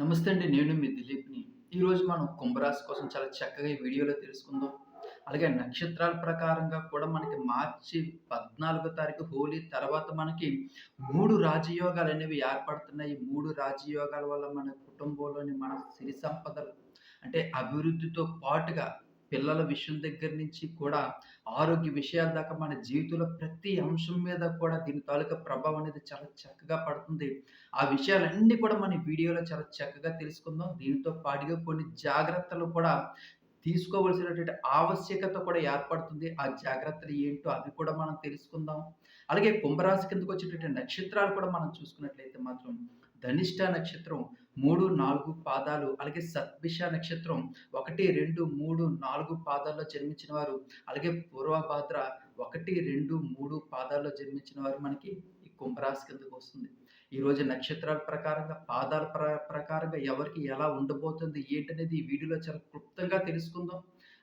నమస్తే అండి నేను మీ దిలీప్ని. ఈరోజు మనం కుంభరాశి కోసం చాలా చక్కగా ఈ వీడియోలో తెలుసుకుందాం. అలాగే నక్షత్రాల ప్రకారంగా కూడా మనకి మార్చి పద్నాలుగో తారీఖు హోలీ తర్వాత మనకి మూడు రాజయోగాలు అనేవి ఏర్పడుతున్నాయి. ఈ మూడు రాజయోగాల వల్ల మన కుటుంబంలోని మన సిరి సంపదలు అంటే అభివృద్ధితో పాటుగా పిల్లల విషయం దగ్గర నుంచి కూడా ఆరోగ్య విషయాల దాకా మన జీవితంలో ప్రతి అంశం మీద కూడా దీని తాలూకా ప్రభావం అనేది చాలా చక్కగా పడుతుంది. ఆ విషయాలన్నీ కూడా మన వీడియోలో చాలా చక్కగా తెలుసుకుందాం. దీనితో పాటుగా కొన్ని జాగ్రత్తలు కూడా తీసుకోవలసినటువంటి ఆవశ్యకత కూడా ఏర్పడుతుంది. ఆ జాగ్రత్తలు ఏంటో అవి కూడా మనం తెలుసుకుందాం. అలాగే కుంభరాశి కిందకు వచ్చేటటువంటి నక్షత్రాలు కూడా మనం చూసుకున్నట్లయితే మాత్రం ధనిష్ట నక్షత్రం మూడు నాలుగు పాదాలు అలాగే సత్భిష నక్షత్రం ఒకటి రెండు మూడు నాలుగు పాదాల్లో జన్మించిన వారు అలాగే పూర్వభాద్ర ఒకటి రెండు మూడు పాదాల్లో జన్మించిన వారు మనకి ఈ కుంభరాశి కిందకు వస్తుంది. ఈరోజు నక్షత్రాల ప్రకారంగా పాదాల ప్ర ప్రకారంగా ఎవరికి ఎలా ఉండబోతుంది ఏంటనేది ఈ వీడియోలో చాలా క్లుప్తంగా తెలుసుకుందాం.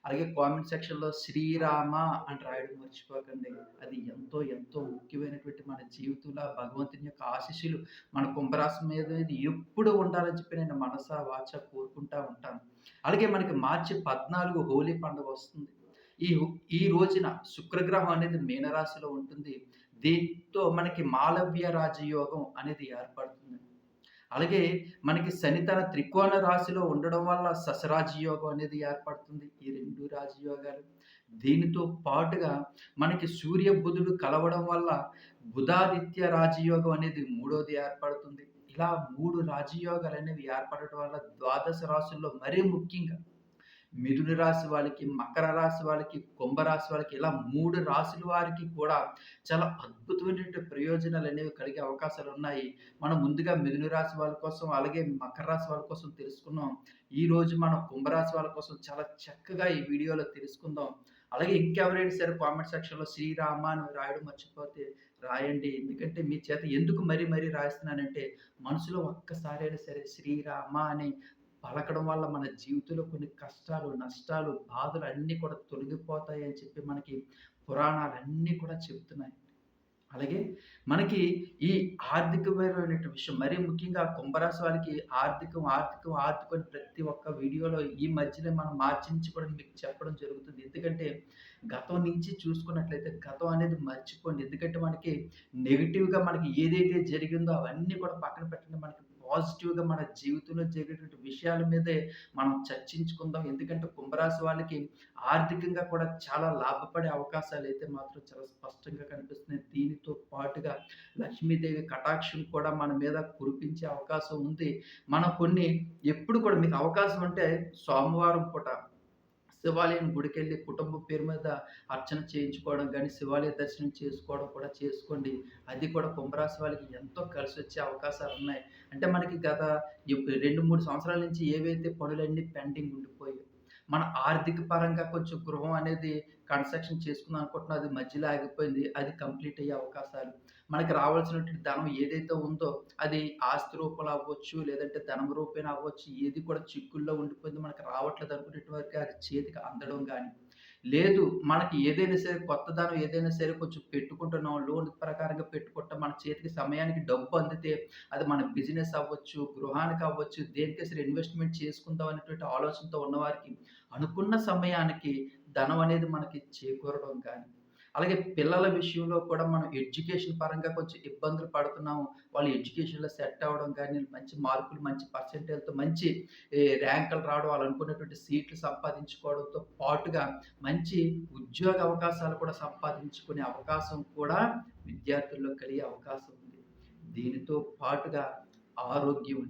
అలాగే కామెంట్ సెక్షన్లో శ్రీరామ అని రాయడం మర్చిపోకండి. అది ఎంతో ఎంతో ముఖ్యమైనటువంటి మన జీవితంలో భగవంతుని యొక్క ఆశీస్సులు మన కుంభరాశి మీద ఎప్పుడు ఉండాలని చెప్పి నేను మనస వాచ కోరుకుంటా ఉంటాను. అలాగే మనకి మార్చి పద్నాలుగు హోలీ పండుగ వస్తుంది. ఈ ఈ రోజున శుక్రగ్రహం అనేది మీనరాశిలో ఉంటుంది. దీంతో మనకి మాలవ్య రాజయోగం అనేది ఏర్పడుతుంది. అలాగే మనకి శని తన త్రికోణ రాశిలో ఉండడం వల్ల ససరాజయోగం అనేది ఏర్పడుతుంది. ఈ రెండు రాజయోగాలు దీనితో పాటుగా మనకి సూర్య బుధుడు కలవడం వల్ల బుధాదిత్య రాజయోగం అనేది మూడోది ఏర్పడుతుంది. ఇలా మూడు రాజయోగాలు అనేవి ఏర్పడటం వల్ల ద్వాదశ రాశుల్లో మరీ ముఖ్యంగా మిథున రాశి వాళ్ళకి మకర రాశి వాళ్ళకి కుంభరాశి వాళ్ళకి ఇలా మూడు రాశుల వారికి కూడా చాలా అద్భుతమైనటువంటి ప్రయోజనాలు అనేవి కలిగే అవకాశాలు ఉన్నాయి. మనం ముందుగా మిథున రాశి వాళ్ళ కోసం అలాగే మకర రాశి వాళ్ళ కోసం తెలుసుకున్నాం ఈ రోజు మనం కుంభరాశి వాళ్ళ కోసం చాలా చక్కగా ఈ వీడియోలో తెలుసుకుందాం. అలాగే ఇంకెవరైనా సరే కామెంట్ సెక్షన్లో శ్రీరామ అని రాయడం మర్చిపోతే రాయండి. ఎందుకంటే మీ చేత ఎందుకు మరీ మరీ రాస్తున్నానంటే మనసులో ఒక్కసారైనా సరే శ్రీరామ అని పలకడం వల్ల మన జీవితంలో కొన్ని కష్టాలు నష్టాలు బాధలు అన్నీ కూడా తొలగిపోతాయి అని చెప్పి మనకి పురాణాలన్నీ కూడా చెప్తున్నాయి అలాగే మనకి ఈ ఆర్థికమైనటువంటి విషయం మరీ ముఖ్యంగా కుంభరాశి వాళ్ళకి ఆర్థికం ఆర్థికం ఆర్థికం ప్రతి ఒక్క వీడియోలో ఈ మధ్యనే మనం మార్చించి కూడా మీకు చెప్పడం జరుగుతుంది. ఎందుకంటే గతం నుంచి చూసుకున్నట్లయితే గతం అనేది మర్చిపోండి. ఎందుకంటే మనకి నెగిటివ్గా మనకి ఏదైతే జరిగిందో అవన్నీ కూడా పక్కన పెట్టండి. మనకి పాజిటివ్గా మన జీవితంలో జరిగేటువంటి విషయాల మీదే మనం చర్చించుకుందాం. ఎందుకంటే కుంభరాశి వాళ్ళకి ఆర్థికంగా కూడా చాలా లాభపడే అవకాశాలు అయితే మాత్రం చాలా స్పష్టంగా కనిపిస్తున్నాయి. దీనితో పాటుగా లక్ష్మీదేవి కటాక్షం కూడా మన మీద కురిపించే అవకాశం ఉంది. మనం కొన్ని ఎప్పుడు కూడా మీకు అవకాశం అంటే సోమవారం పూట శివాలయం గుడికెళ్ళి కుటుంబ పేరు మీద అర్చన చేయించుకోవడం కానీ శివాలయ దర్శనం చేసుకోవడం కూడా చేసుకోండి. అది కూడా కుంభరాశి వాళ్ళకి ఎంతో కలిసి వచ్చే అవకాశాలు ఉన్నాయి. అంటే మనకి గత రెండు మూడు సంవత్సరాల నుంచి ఏవైతే పనులన్నీ పెండింగ్ ఉండిపోయాయి మన ఆర్థిక పరంగా కొంచెం గృహం అనేది కన్స్ట్రక్షన్ చేసుకుందాం అనుకుంటున్నా అది మధ్యలో ఆగిపోయింది అది కంప్లీట్ అయ్యే అవకాశాలు. మనకి రావాల్సినటువంటి ధనం ఏదైతే ఉందో అది ఆస్తి రూపంలో అవ్వచ్చు లేదంటే ధనం రూపేణ అవ్వచ్చు ఏది కూడా చిక్కుల్లో ఉండిపోయింది మనకి రావట్లేదు అనుకునేటి అది చేతికి అందడం కానీ. లేదు మనకి ఏదైనా సరే కొత్త ధనం ఏదైనా సరే కొంచెం పెట్టుకుంటున్నాం లోన్ ప్రకారంగా పెట్టుకుంటాం మన చేతికి సమయానికి డబ్బు అందితే అది మన బిజినెస్ అవ్వచ్చు గృహానికి అవ్వచ్చు దేనికి సరే ఇన్వెస్ట్మెంట్ చేసుకుందాం అనేటువంటి ఆలోచనతో ఉన్నవారికి అనుకున్న సమయానికి ధనం అనేది మనకి చేకూరడం కానీ. అలాగే పిల్లల విషయంలో కూడా మనం ఎడ్యుకేషన్ పరంగా కొంచెం ఇబ్బందులు పడుతున్నాము. వాళ్ళు ఎడ్యుకేషన్లో సెట్ అవ్వడం కానీ మంచి మార్కులు మంచి పర్సెంటేజ్తో మంచి ర్యాంకులు రావడం వాళ్ళు అనుకున్నటువంటి సీట్లు సంపాదించుకోవడంతో పాటుగా మంచి ఉద్యోగ అవకాశాలు కూడా సంపాదించుకునే అవకాశం కూడా విద్యార్థుల్లో కలిగే అవకాశం ఉంది. దీనితో పాటుగా ఆరోగ్యం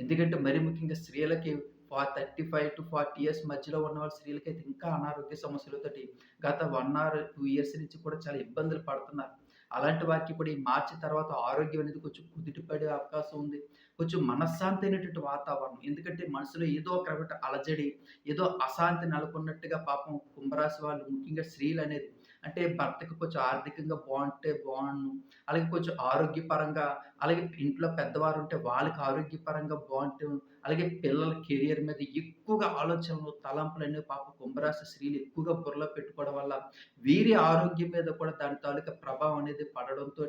ఎందుకంటే మరి ముఖ్యంగా స్త్రీలకి ఫా thirty five to forty years మధ్యలో ఉన్న వాళ్ళ స్త్రీలకైతే ఇంకా అనారోగ్య సమస్యలతోటి గత వన్ ఆర్ టూ ఇయర్స్ నుంచి కూడా చాలా ఇబ్బందులు పడుతున్నారు. అలాంటి వారికి ఇప్పుడు ఈ మార్చి తర్వాత ఆరోగ్యం అనేది కొంచెం కుదిటిపడే అవకాశం ఉంది. కొంచెం మనశ్శాంతి అయినటువంటి వాతావరణం. ఎందుకంటే మనసులో ఏదో ఒక అలజడి ఏదో అశాంతి నెలకొన్నట్టుగా పాపం కుంభరాశి వాళ్ళు ముఖ్యంగా స్త్రీలు అనేది అంటే భర్తకి కొంచెం ఆర్థికంగా బాగుంటే బాగుండు అలాగే కొంచెం ఆరోగ్యపరంగా అలాగే ఇంట్లో పెద్దవారు ఉంటే వాళ్ళకి ఆరోగ్యపరంగా బాగుంటే అలాగే పిల్లల కెరియర్ మీద ఎక్కువగా ఆలోచనలు తలంపులు అనేవి పాప కుంభరాశి స్త్రీలు ఎక్కువగా బుర్రలో పెట్టుకోవడం వల్ల వీరి ఆరోగ్యం మీద కూడా దాని తాలూకా ప్రభావం అనేది పడడంతో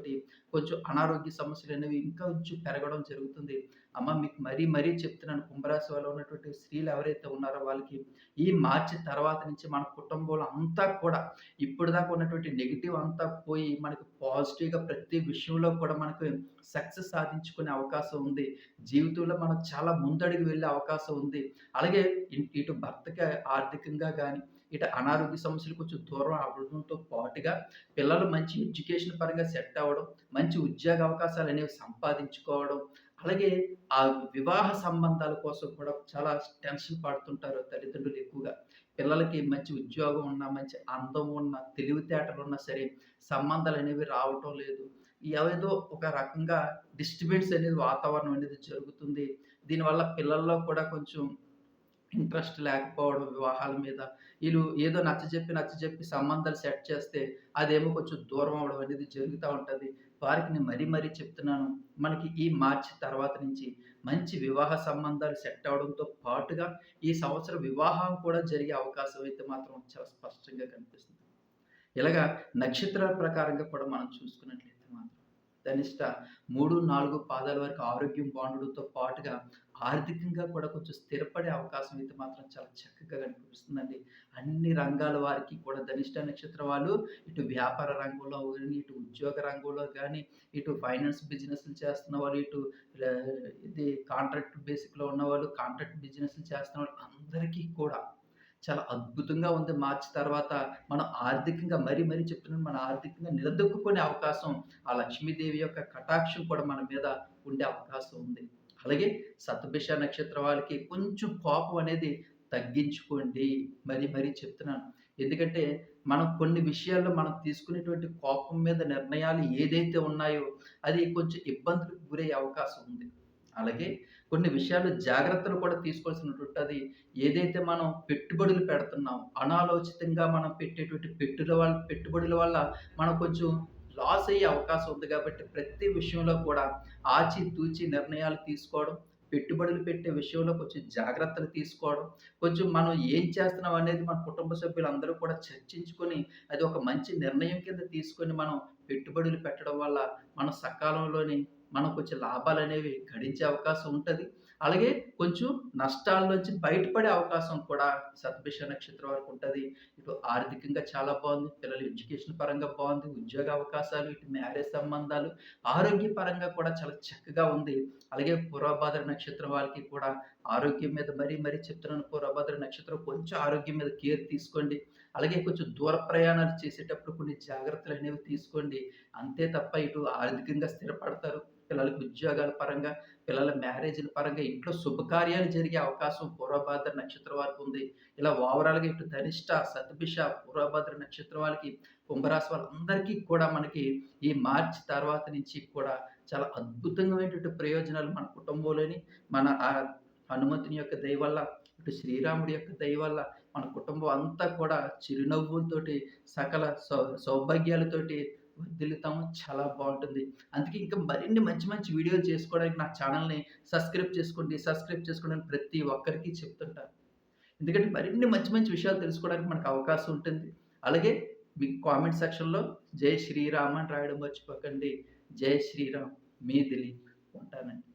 కొంచెం అనారోగ్య సమస్యలు అనేవి ఇంకా కొంచెం పెరగడం జరుగుతుంది. అమ్మ మీకు మరీ మరీ చెప్తున్నాను కుంభరాశి వాళ్ళు ఉన్నటువంటి స్త్రీలు ఎవరైతే ఉన్నారో వాళ్ళకి ఈ మార్చి తర్వాత నుంచి మన కుటుంబంలో అంతా కూడా ఇప్పటిదాకా ఉన్నటువంటి నెగిటివ్ అంతా పోయి మనకి పాజిటివ్‌గా ప్రతి విషయంలో కూడా మనకు సక్సెస్ సాధించుకునే అవకాశం ఉంది. జీవితంలో మనం చాలా ముందడుగు వెళ్ళే అవకాశం ఉంది. అలాగే ఇటు భర్తకి ఆర్థికంగా కానీ ఇటు అనారోగ్య సమస్యలు కొంచెం దూరం అవ్వడంతో పాటుగా పిల్లలు మంచి ఎడ్యుకేషన్ పరంగా సెట్ అవ్వడం, మంచి ఉద్యోగ అవకాశాలు అనేవి సంపాదించుకోవడం, అలాగే ఆ వివాహ సంబంధాల కోసం కూడా చాలా టెన్షన్ పడుతుంటారు తల్లిదండ్రులు ఎక్కువగా. పిల్లలకి మంచి ఉద్యోగం ఉన్నా, మంచి అందం ఉన్న, తెలివితేటలు ఉన్నా సరే సంబంధాలు అనేవి రావటం లేదు. ఏదో ఒక రకంగా డిస్టర్బెన్స్ అనేది వాతావరణం అనేది జరుగుతుంది. దీనివల్ల పిల్లల్లో కూడా కొంచెం ఇంట్రెస్ట్ లేకపోవడం వివాహాల మీద. వీళ్ళు ఏదో నచ్చజెప్పి, నచ్చజెప్పి సంబంధాలు సెట్ చేస్తే అదేమో కొంచెం దూరం అవ్వడం అనేది జరుగుతూ ఉంటుంది వారికి నేను మరీ మరీ చెప్తున్నాను. మనకి ఈ మార్చి తర్వాత నుంచి మంచి వివాహ సంబంధాలు సెట్ అవ్వడంతో పాటుగా ఈ సంవత్సరం వివాహం కూడా జరిగే అవకాశం అయితే మాత్రం చాలా స్పష్టంగా కనిపిస్తుంది. ఇలాగా నక్షత్రాల ప్రకారంగా కూడా మనం చూసుకున్నట్లయితే మాత్రం ధనిష్ట 3, 4 పాదాల వరకు ఆరోగ్యం బాగుండడంతో పాటుగా ఆర్థికంగా కూడా కొంచెం స్థిరపడే అవకాశం అయితే మాత్రం చాలా చక్కగా కనిపిస్తుందండి. అన్ని రంగాల వారికి కూడా ధనిష్ట నక్షత్ర వాళ్ళు ఇటు వ్యాపార రంగంలో కానీ ఇటు ఉద్యోగ రంగంలో కానీ ఇటు ఫైనాన్స్ బిజినెస్‌లు చేస్తున్న వాళ్ళు, ఇటు ఇది కాంట్రాక్ట్ బేసిక్‌లో ఉన్నవాళ్ళు, కాంట్రాక్ట్ బిజినెస్‌లు చేస్తున్న వాళ్ళు అందరికీ కూడా చాలా అద్భుతంగా ఉంది. మార్చి తర్వాత మనం ఆర్థికంగా మరీ మరీ చెప్తున్నాను. మన ఆర్థికంగా నిలదొక్కుకునే అవకాశం ఆ లక్ష్మీదేవి యొక్క కటాక్షం కూడా మన మీద ఉండే అవకాశం ఉంది. అలాగే శతభిష నక్షత్రం వాళ్ళకి కొంచెం కోపం అనేది తగ్గించుకోండి. మరీ మరీ చెప్తున్నాను. ఎందుకంటే మనం కొన్ని విషయాల్లో మనం తీసుకునేటువంటి కోపం మీద నిర్ణయాలు ఏదైతే ఉన్నాయో అది కొంచెం ఇబ్బందులకు గురయ్యే అవకాశం ఉంది. అలాగే కొన్ని విషయాల్లో జాగ్రత్తలు కూడా తీసుకోవాల్సినటువంటది. ఏదైతే మనం పెట్టుబడులు పెడుతున్నాం అనాలోచితంగా మనం పెట్టేటువంటి పెట్టుల వల్ల పెట్టుబడుల వల్ల మనం కొంచెం లాస్ అయ్యే అవకాశం ఉంది కాబట్టి ప్రతి విషయంలో కూడా ఆచితూచి నిర్ణయాలు తీసుకోవడం, పెట్టుబడులు పెట్టే విషయంలో కొంచెం జాగ్రత్తలు తీసుకోవడం, కొంచెం మనం ఏం చేస్తున్నాం అనేది మన కుటుంబ సభ్యులందరూ కూడా చర్చించుకొని అది ఒక మంచి నిర్ణయం కింద తీసుకొని మనం పెట్టుబడులు పెట్టడం వల్ల మనం సకాలంలోని మనం కొంచెం లాభాలు అనేవి గడించే అవకాశం ఉంటుంది. అలాగే కొంచెం నష్టాల నుంచి బయటపడే అవకాశం కూడా శతభిష నక్షత్రం వరకు ఉంటుంది ఇటు ఆర్థికంగా చాలా బాగుంది పిల్లల ఎడ్యుకేషన్ పరంగా బాగుంది ఉద్యోగ అవకాశాలు, ఇటు మ్యారేజ్ సంబంధాలు, ఆరోగ్యపరంగా కూడా చాలా చక్కగా ఉంది. అలాగే పూర్వభాద్ర నక్షత్రం వాళ్ళకి కూడా ఆరోగ్యం మీద మరీ మరీ చెప్తున్నాను. పూర్వభాద్ర నక్షత్రం కొంచెం ఆరోగ్యం మీద కేర్ తీసుకోండి. అలాగే కొంచెం దూర ప్రయాణాలు చేసేటప్పుడు కొన్ని జాగ్రత్తలు అనేవి తీసుకోండి. అంతే తప్ప ఇటు ఆర్థికంగా స్థిరపడతారు. పిల్లలకి ఉద్యోగాల పరంగా, పిల్లల మ్యారేజ్‌ల పరంగా ఇంట్లో శుభకార్యాలు జరిగే అవకాశం పూర్వభాద్ర నక్షత్రం వారికి ఉంది. ఇలా ఓవరాల్‌గా ఇటు ధనిష్ట, శతభిష, పూర్వభాద్ర నక్షత్రం వాళ్ళకి, కుంభరాశి వాళ్ళందరికీ కూడా మనకి ఈ మార్చి తర్వాత నుంచి కూడా చాలా అద్భుతమైనటువంటి ప్రయోజనాలు మన కుటుంబంలోని మన ఆ హనుమంతుని యొక్క దయ వల్ల, ఇటు శ్రీరాముడి యొక్క దయ వల్ల మన కుటుంబం అంతా కూడా చిరునవ్వులతోటి, సకల సౌ సౌభాగ్యాలతోటి వర్ధిల్లుతాము. చాలా బాగుంటుంది అందుకే ఇంకా మరిన్ని మంచి మంచి వీడియోలు చేసుకోవడానికి నా ఛానల్ని సబ్స్క్రైబ్ చేసుకోండి, సబ్స్క్రైబ్ చేసుకోండి అని ప్రతి ఒక్కరికి చెప్తుంటాను. ఎందుకంటే మరిన్ని మంచి మంచి విషయాలు తెలుసుకోవడానికి మనకు అవకాశం ఉంటుంది. అలాగే మీ కామెంట్ సెక్షన్‌లో జై శ్రీరామ్ అని రాయడం మర్చిపోకండి. జై శ్రీరామ్. మీ దిలీప్. ఉంటానండి.